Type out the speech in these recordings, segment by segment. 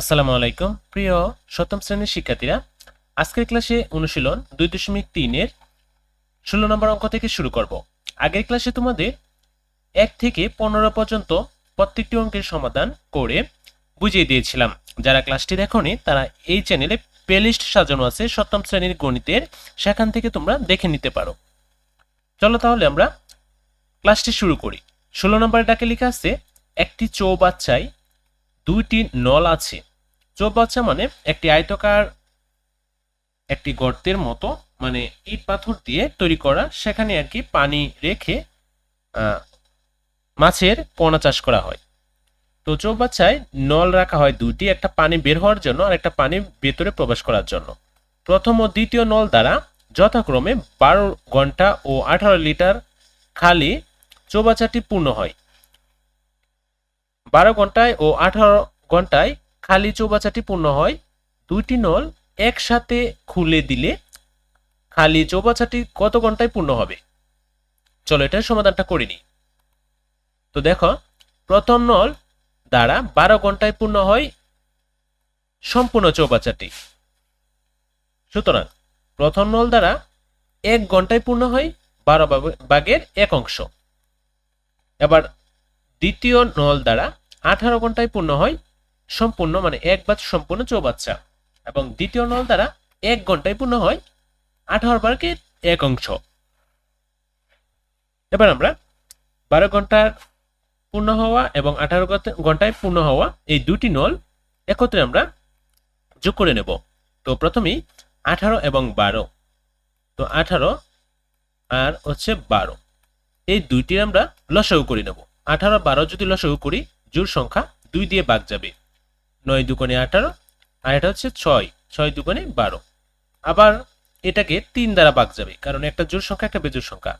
আসসালামু আলাইকুম। প্রিয় সপ্তম শ্রেণির শিক্ষার্থীরা, আজকের ক্লাসে অনুশীলন দুই দশমিক তিনের ষোলো নম্বর অঙ্ক থেকে শুরু করব। আগের ক্লাসে তোমাদের এক থেকে পনেরো পর্যন্ত প্রত্যেকটি অঙ্কের সমাধান করে বুঝিয়ে দিয়েছিলাম। যারা ক্লাসটি দেখোনি, তারা এই চ্যানেলে প্লেলিস্ট সাজানো আছে, সপ্তম শ্রেণির গণিতের, সেখান থেকে তোমরা দেখে নিতে পারো। চলো তাহলে আমরা ক্লাসটি শুরু করি। ষোলো নম্বরে ডাকে লেখা আছে, একটি চৌবাচ্চায় দুইটি নল আছে। চৌবাচ্চা মানে একটি আয়তকার একটি গর্তের মতো মানে ইট পাথর দিয়ে তৈরি করা। সেখানে আর কি পানি রেখে মাছের পোনা চাষ করা হয়। তো চৌবাচ্চায় নল রাখা হয় দুটি একটা পানি বের হওয়ার জন্য আর একটা পানি ভেতরে প্রবেশ করার জন্য। প্রথম ও দ্বিতীয় নল দ্বারা যথাক্রমে বারো ঘণ্টা ও আঠারো লিটার খালি চৌবাচ্চাটি পূর্ণ হয়। বারো ঘন্টায় ও আঠারো ঘন্টায় খালি চৌবাচ্চাটি পূর্ণ হয়। দুইটি নল একসাথে খুলে দিলে খালি চৌবাচ্চাটি কত ঘন্টায় পূর্ণ হবে? চলো এটার সমাধানটা করে নিই। তো দেখো, প্রথম নল দ্বারা বারো ঘন্টায় পূর্ণ হয় সম্পূর্ণ চৌবাচ্চাটি সুতরাং প্রথম নল দ্বারা এক ঘন্টায় পূর্ণ হয় বারো ভাগের এক অংশ। এবার দ্বিতীয় নল দ্বারা আঠারো ঘন্টায় পূর্ণ হয় সম্পূর্ণ মানে এক বা সম্পূর্ণ চৌবাচ্চা। এবং দ্বিতীয় নল দ্বারা এক ঘন্টায় পূর্ণ হয়, আঠারো ভাগের এক অংশ। এবার আমরা বারো ঘণ্টার পূর্ণ হওয়া এবং আঠারো ঘন্টা- ঘন্টায় পূর্ণ হওয়া এই দুটি নল একত্রে আমরা যোগ করে নেব। তো প্রথমেই আঠারো এবং বারো। তো আঠারো আর হচ্ছে বারো। এই দুইটির আমরা লসাগু করে নেব। আঠারো, বারো যদি লসাগু করি জোর সংখ্যা দুই দিয়ে বাগ যাবে। নয় দুকোণে আঠারো, আর এটা হচ্ছে ছয় ছয় দুকোণে বারো। আবার এটাকে তিন দ্বারা বাগ যাবে, কারণ একটা জোর সংখ্যা, একটা বেজোর সংখ্যা।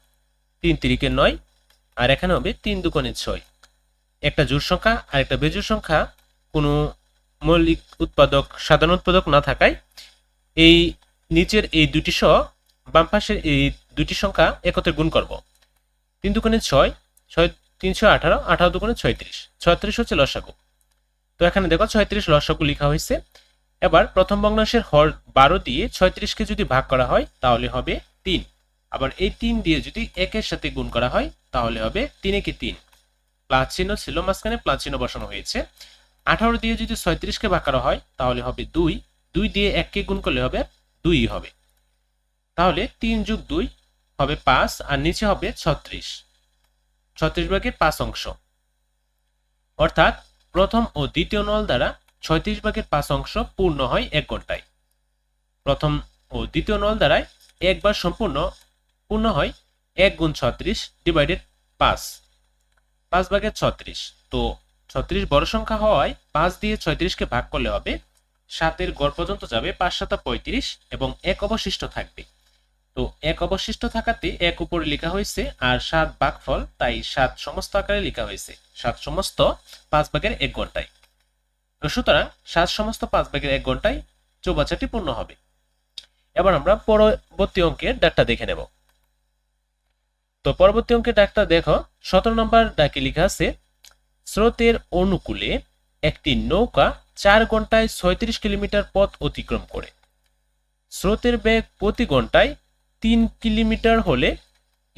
তিন তিরিকে নয়, আর এখানে হবে তিন দুকোণে ছয়। একটা জোর সংখ্যা আর একটা বেজোর সংখ্যা, কোনো মৌলিক উৎপাদক, সাধারণ উৎপাদক না থাকায় এই নিচের এই দুটি সহ বাম পাশের এই দুটি সংখ্যা একত্রে গুণ করব। তিন দুগুণে ছয় ছয় তিনশো আঠারো আঠারো দুগুণে ছয়ত্রিশ ছয়ত্রিশ হচ্ছে লসাগু। তো এখানে দেখো ছয়ত্রিশ লসাগু লেখা হয়েছে। এবার প্রথম ভগ্নাংশের হর বারো দিয়ে ছয়ত্রিশকে যদি ভাগ করা হয়, তাহলে হবে তিন। আবার এই তিন দিয়ে যদি একের সাথে গুণ করা হয়, তাহলে হবে তিনে কি তিন। প্লাস চিহ্ন ছিল মাঝখানে, প্লাস চিহ্ন বসানো হয়েছে। আঠারো দিয়ে যদি ছয়ত্রিশকে ভাগ করা হয়, তাহলে হবে দুই। দুই দিয়ে এককে গুণ করলে হবে দুই হবে। তাহলে তিন যুগ দুই হবে পাঁচ, আর নিচে হবে ছত্রিশ। ছত্রিশ ভাগের পাঁচ অংশ। অর্থাৎ প্রথম ও দ্বিতীয় নল দ্বারা ছয়ত্রিশ ভাগের পাঁচ অংশ পূর্ণ হয় এক ঘন্টায়। প্রথম ও দ্বিতীয় নল দ্বারায় একবার সম্পূর্ণ পূর্ণ হয় এক গুণ ছত্রিশ ডিভাইডেড পাঁচ। পাঁচ ভাগের ছত্রিশ। তো ছত্রিশ বড় সংখ্যা হওয়ায় পাঁচ দিয়ে ছয়ত্রিশকে ভাগ করলে হবে সাতের গড় পর্যন্ত যাবে পাঁচ সাতা পঁয়ত্রিশ এবং এক অবশিষ্ট থাকবে। তো এক অবশিষ্ট থাকাতে এক উপরে লেখা হয়েছে, আর সাত ভাগফল, তাই সাত সমস্ত আকারে লেখা হয়েছে। সাত সমস্ত পাঁচ ভাগের এক ঘন্টায়। তো সুতরাং সাত সমস্ত পাঁচ ভাগের এক ঘন্টায় চৌবাচ্চাটি পূর্ণ হবে। এবার আমরা পরবর্তী অঙ্কের ডাকটা দেখে নেব। তো পরবর্তী অঙ্কের ডাকটা দেখো, সতেরো নম্বর ডাকে লেখা আছে, স্রোতের অনুকূলে একটি নৌকা চার ঘন্টায় ছয়ত্রিশ কিলোমিটার পথ অতিক্রম করে। স্রোতের বেগ প্রতি ঘন্টায় তিন কিলোমিটার হলে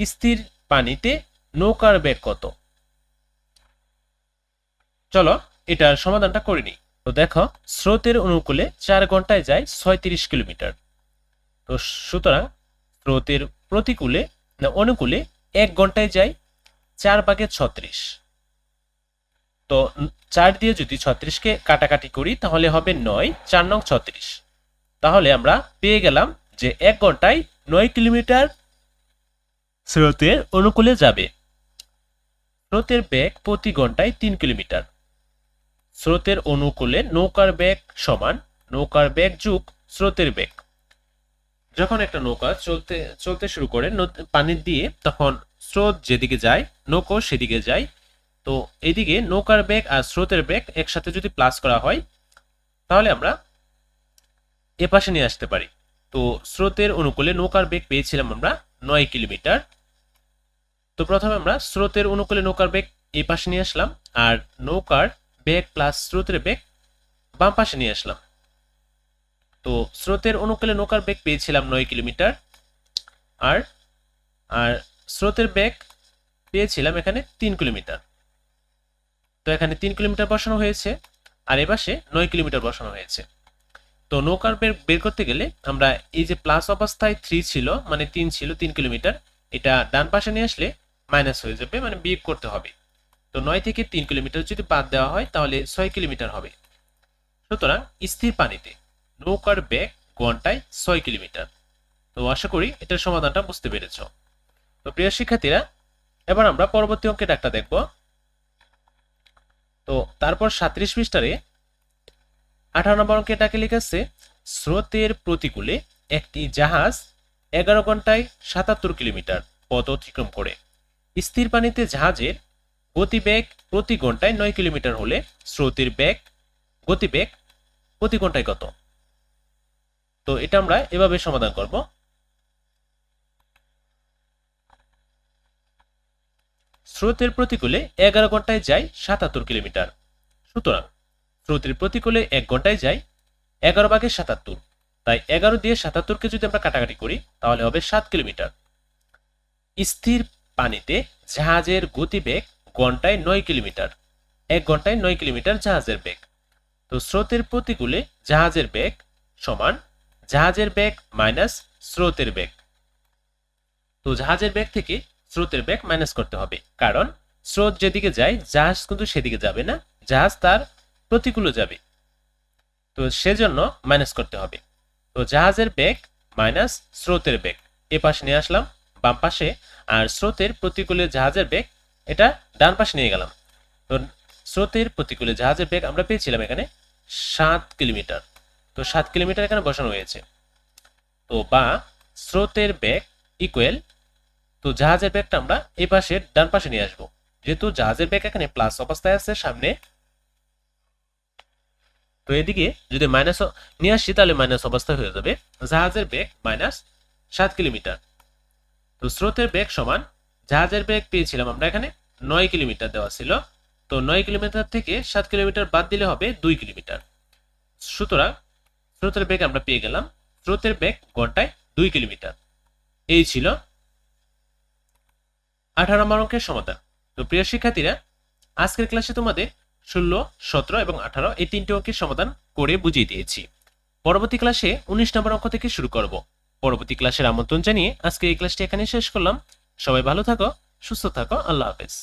স্থির পানিতে নৌকার বেগ কত? চলো এটার সমাধানটা করে নিই। তো দেখো, স্রোতের অনুকূলে চার ঘন্টায় যায় ছয়ত্রিশ কিলোমিটার। তো সুতরাং স্রোতের প্রতিকূলে, না, অনুকূলে এক ঘন্টায় যায় চার ভাগে ছত্রিশ। তো চার দিয়ে যদি ছত্রিশকে কাটাকাটি করি, তাহলে হবে নয়, চার নং ছত্রিশ। তাহলে আমরা পেয়ে গেলাম যে এক ঘন্টায় নয় কিলোমিটার স্রোতের অনুকূলে যাবে। স্রোতের বেগ প্রতি ঘন্টায় তিন কিলোমিটার। স্রোতের অনুকূলে নৌকার বেগ সমান নৌকার বেগ যুগ স্রোতের বেগ। যখন একটা নৌকা চলতে চলতে শুরু করে পানির দিয়ে, তখন স্রোত যেদিকে যায়, নৌকো সেদিকে যায়। তো এদিকে নৌকার বেগ আর স্রোতের বেগ একসাথে যদি প্লাস করা হয়, তাহলে আমরা এ পাশে নিয়ে আসতে পারি। তো স্রোতের অনুকূলে নৌকার বেগ পেয়েছিলাম আমরা নয় কিলোমিটার। তো প্রথমে আমরা স্রোতের অনুকূলে নৌকার বেগ এই পাশে নিয়ে আসলাম আর নৌকার বেগ প্লাস স্রোতের বেগ বাম পাশে নিয়ে আসলাম। তো স্রোতের অনুকূলে নৌকার বেগ পেয়েছিলাম নয় কিলোমিটার। আর আর স্রোতের বেগ পেয়েছিলাম এখানে তিন কিলোমিটার। তো এখানে তিন কিলোমিটার বসানো হয়েছে আর এপাশে নয় কিলোমিটার বসানো হয়েছে। তো নৌকার বের বের করতে গেলে আমরা এই যে প্লাস অবস্থায় থ্রি ছিল মানে তিন ছিল, তিন কিলোমিটার, এটা ডান পাশে নিয়ে আসলে মাইনাস হয়ে যাবে মানে বিয়োগ করতে হবে। তো নয় থেকে তিন কিলোমিটার যদি বাদ দেওয়া হয়, তাহলে ছয় কিলোমিটার হবে। সুতরাং স্থির পানিতে নৌকার বেগ ঘন্টায় ছয় কিলোমিটার। তো আশা করি এটার সমাধানটা বুঝতে পেরেছ। তো প্রিয় শিক্ষার্থীরা, এবার আমরা পরবর্তী অঙ্কের একটা দেখব। তো তারপর সাত্রিশ পৃষ্ঠারে আঠারো নম্বর অঙ্কে এটাকে লিখেছে, স্রোতের প্রতিকূলে একটি জাহাজ এগারো ঘন্টায় সাতাত্তর কিলোমিটার পথ অতিক্রম করে। স্থির পানিতে জাহাজের গতিবেগ প্রতি ঘন্টায় নয় কিলোমিটার হলে স্রোতের বেগ, গতিবেগ প্রতি ঘন্টায় কত? তো এটা আমরা এভাবে সমাধান করব। স্রোতের প্রতিকূলে এগারো ঘন্টায় যায় সাতাত্তর কিলোমিটার। সুতরাং স্রোতের প্রতিকূলে এক ঘন্টায় যায় এগারো ভাগে সাতাত্তর। তাই এগারো দিয়ে সাতাত্তরকে যদি আমরা কাটাকাটি করি, তাহলে হবে সাত কিলোমিটার। স্থির পানিতে জাহাজের গতিবেগ ঘন্টায় নয় কিলোমিটার। এক ঘন্টায় নয় কিলোমিটার জাহাজের বেগ। তো স্রোতের প্রতিকূলে জাহাজের বেগ সমান জাহাজের বেগ মাইনাস স্রোতের বেগ। তো জাহাজের বেগ থেকে স্রোতের বেগ মাইনাস করতে হবে। কারণ স্রোত যেদিকে যায়, জাহাজ কিন্তু সেদিকে যাবে না। জাহাজ তার প্রতিকূলে যাবে। তো সেজন্য মাইনাস করতে হবে। তো জাহাজের বেগ মাইনাস স্রোতের বেগ। এ পাশে নিয়ে আসলাম, বাম পাশে। আর স্রোতের প্রতিকূলে জাহাজের বেগ, এটা ডান পাশে নিয়ে গেলাম। তো স্রোতের প্রতিকূলে জাহাজের বেগ আমরা পেয়েছিলাম এখানে সাত কিলোমিটার। তো সাত কিলোমিটার এখানে বসানো হয়েছে। তো বা স্রোতের বেগ ইকুয়াল তো জাহাজের বেগটা আমরা এই পাশে ডান পাশে নিয়ে আসব। যেহেতু জাহাজের বেগ এখানে প্লাস অবস্থায় আছে, সামনে এদিকে যদি মাইনাস নিয়ে আসি, তাহলে মাইনাস অবস্থা হয়ে যাবে জাহাজের বেগ মাইনাস সাত কিলোমিটার। তো স্রোতের বেগ সমান জাহাজের বেগ পেয়েছিলাম আমরা এখানে নয় কিলোমিটার দেওয়া ছিল। তো নয় কিলোমিটার থেকে সাত কিলোমিটার বাদ দিলে হবে দুই কিলোমিটার। সুতরাং স্রোতের বেগ আমরা পেয়ে গেলাম। স্রোতের বেগ ঘন্টায় দুই কিলোমিটার। এই ছিল আঠারো নম্বর অঙ্কের সমাধান। তো প্রিয় শিক্ষার্থীরা, আজকের ক্লাসে তোমাদের ষোলো, সতেরো এবং আঠারো এই তিনটি অঙ্কের সমাধান করে বুঝিয়ে দিয়েছি। পরবর্তী ক্লাসে উনিশ নম্বর অঙ্ক থেকে শুরু করব। পরবর্তী ক্লাসের আমন্ত্রণ জানিয়ে আজকে এই ক্লাসটি এখানে শেষ করলাম। সবাই ভালো থাকো, সুস্থ থাকো, আল্লাহ হাফেজ।